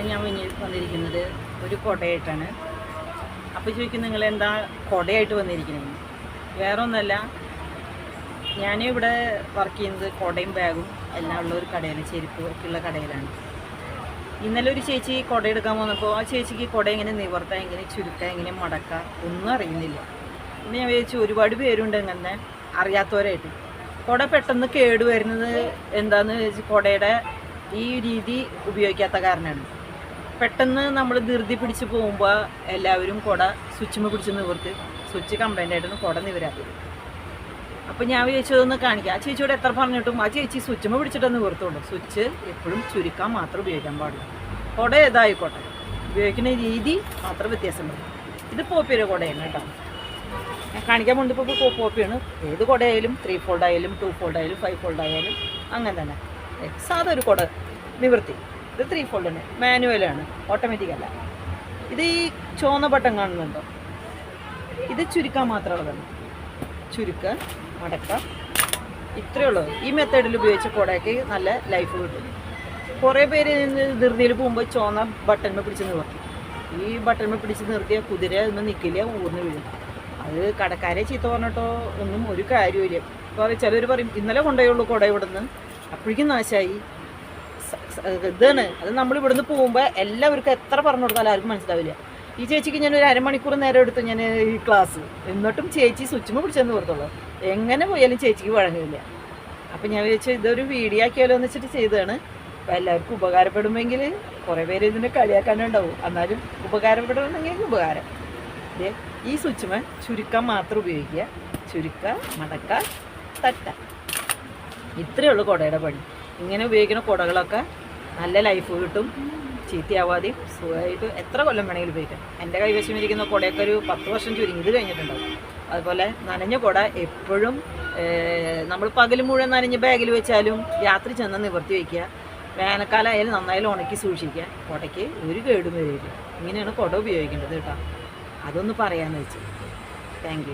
ഇന്ന് ഞാൻ വന്നിരിക്കുന്നത് ഒരു കൊടയായിട്ടാണ്. അപ്പോൾ ചോദിക്കും നിങ്ങൾ എന്താ കൊടയായിട്ട് വന്നിരിക്കുന്നത് വേറെ ഒന്നല്ല ഇവിടെ വർക്ക് ചെയ്യുന്നത് കൊടയും ബാഗും എല്ലാം ഉള്ള ഒരു കടയിൽ ചെരുപ്പ് ഒക്കെയുള്ള കടയിലാണ്. ഇന്നലെ ഒരു ചേച്ചി കുട എടുക്കാൻ വന്നപ്പോൾ ആ ചേച്ചിക്ക് കുട എങ്ങനെ നിവർത്താൻ എങ്ങനെ ചുരുക്കാൻ എങ്ങനെ മടക്കാം ഒന്നും അറിയുന്നില്ല. പിന്നെ ഞാൻ വിചാരിച്ചു ഒരുപാട് പേരുണ്ട് അങ്ങനെ അറിയാത്തവരായിട്ട്. കൊട പെട്ടെന്ന് കേടുവരുന്നത് എന്താണെന്ന് ചോദിച്ചാൽ കുടയുടെ ഈ രീതി ഉപയോഗിക്കാത്ത കാരണമാണ് പെട്ടെന്ന് നമ്മൾ ധൃതി പിടിച്ച് പോകുമ്പോൾ എല്ലാവരും കുട സ്വിച്ചുമ്മ പിടിച്ച് നിവർത്ത്. സ്വിച്ച് കംപ്ലൈന്റ് ആയിട്ടൊന്ന് കുട നിവരാത്തത് അപ്പം ഞാൻ വിചാരിച്ചതൊന്ന് കാണിക്കാം. ആ ചേച്ചിയോട് എത്ര പറഞ്ഞിട്ടും ആ ചേച്ചി സ്വിച്ചുമ്മ പിടിച്ചിട്ടൊന്ന് നിവർത്തുള്ളൂ. സ്വിച്ച് എപ്പോഴും ചുരുക്കാൻ മാത്രം ഉപയോഗിക്കാൻ പാടില്ല. കുട ഏതായിക്കോട്ടെ. ഉപയോഗിക്കുന്ന രീതി മാത്രം വ്യത്യാസം വരും ഇത് പോപ്പിയുടെ കുടയാണ് കേട്ടോ. ഞാൻ കാണിക്കാൻ പോകുന്നത് പോപ്പിയാണ്. ഏത് കുടയായാലും ത്രീ ഫോൾഡ് ആയാലും ടു ഫോൾഡ് ആയാലും ഫൈവ് ഫോൾഡ് ആയാലും അങ്ങനെ തന്നെ. സാധാ ഒരു കുട നിവൃത്തി ഇത് ത്രീ ഫോൾഡ് തന്നെ മാനുവലാണ് ഓട്ടോമാറ്റിക് അല്ല. ഇത് ഈ ചുവന്ന ബട്ടൺ കാണുന്നുണ്ടോ? ഇത് ചുരുക്കാൻ മാത്രമുള്ളതാണ് ചുരുക്കുക മടക്കുക ഇത്രയേ ഉള്ളൂ. ഈ മെത്തേഡിൽ ഉപയോഗിച്ച കുടയ്ക്ക് നല്ല ലൈഫ് കിട്ടും. കുറേ പേര് ധൃതിയിൽ പോകുമ്പോൾ ചുവന്ന ബട്ടൺമേ പിടിച്ച് നിർത്തി. ഈ ബട്ടൺമേ പിടിച്ച് നിർത്തിയ കുതിര ഇന്ന് നിൽക്കില്ല ഊർന്ന് വീഴും. അത് കടക്കാരെ ചീത്ത പറഞ്ഞിട്ടോ ഒന്നും ഒരു കാര്യമില്ല ഇപ്പോൾ ചിലർ പറയും ഇന്നലെ കൊണ്ടുപോയുള്ളൂ കുട ഇവിടുന്ന്. അപ്പോഴേക്കും നാശമായി ഇതാണ്. അത് നമ്മൾ ഇവിടുന്ന് പോകുമ്പോൾ എല്ലാവർക്കും എത്ര പറഞ്ഞു കൊടുത്താലും ആർക്കും മനസ്സിലാവില്ല. ഈ ചേച്ചിക്ക് ഞാൻ ഒരു അരമണിക്കൂർ നേരം എടുത്തു ഞാൻ ഈ ക്ലാസ് എന്നിട്ടും ചേച്ചി സ്വിച്ച് പിടിച്ചെന്ന് പുറത്തുള്ളൂ എങ്ങനെ പോയാലും ചേച്ചിക്ക് വഴങ്ങില്ല. അപ്പം ഞാൻ വിചാരിച്ചു ഇതൊരു വീഡിയോ ആക്കിയാലോ എന്ന് വെച്ചിട്ട് ചെയ്തതാണ്. അപ്പം എല്ലാവർക്കും ഉപകാരപ്പെടുമെങ്കിൽ കുറേ പേര് ഇതിനെ കളിയാക്കാനുണ്ടാവും എന്നാലും ഉപകാരപ്പെടണമെങ്കിൽ ഉപകാരം. ഈ സ്വിച്ചുമ്മ ചുരുക്കം മാത്രം ഉപയോഗിക്കുക. ചുരുക്ക മടക്ക തട്ട. ഇത്രയേ ഉള്ളൂ കുടയുടെ പണി. ഇങ്ങനെ ഉപയോഗിക്കുന്ന കുടകളൊക്കെ നല്ല ലൈഫ് കിട്ടും. ചീത്തയാവാതെയും സുഖമായിട്ട് എത്ര കൊല്ലം വേണമെങ്കിലും ഉപയോഗിക്കാം. എന്റെ കൈവശം ഇരിക്കുന്ന കുടയൊക്കെ ഒരു പത്ത് വർഷം ചുരുങ്ങിയത് കഴിഞ്ഞിട്ടുണ്ടാവും. അതുപോലെ നനഞ്ഞ കുട എപ്പോഴും നമ്മൾ പകൽ മുഴുവൻ നനഞ്ഞ ബാഗിൽ വെച്ചാലും രാത്രി ചെന്ന് നിവർത്തി വയ്ക്കുക. വേനൽക്കാലമായാലും നന്നായാലും ഉണക്കി സൂക്ഷിക്കുക. കുടയ്ക്ക് ഒരു കേടും വരില്ല. ഇങ്ങനെയാണ് കുട ഉപയോഗിക്കേണ്ടത് കേട്ടോ. അതൊന്ന് പറയാമെന്ന് വെച്ച്. താങ്ക്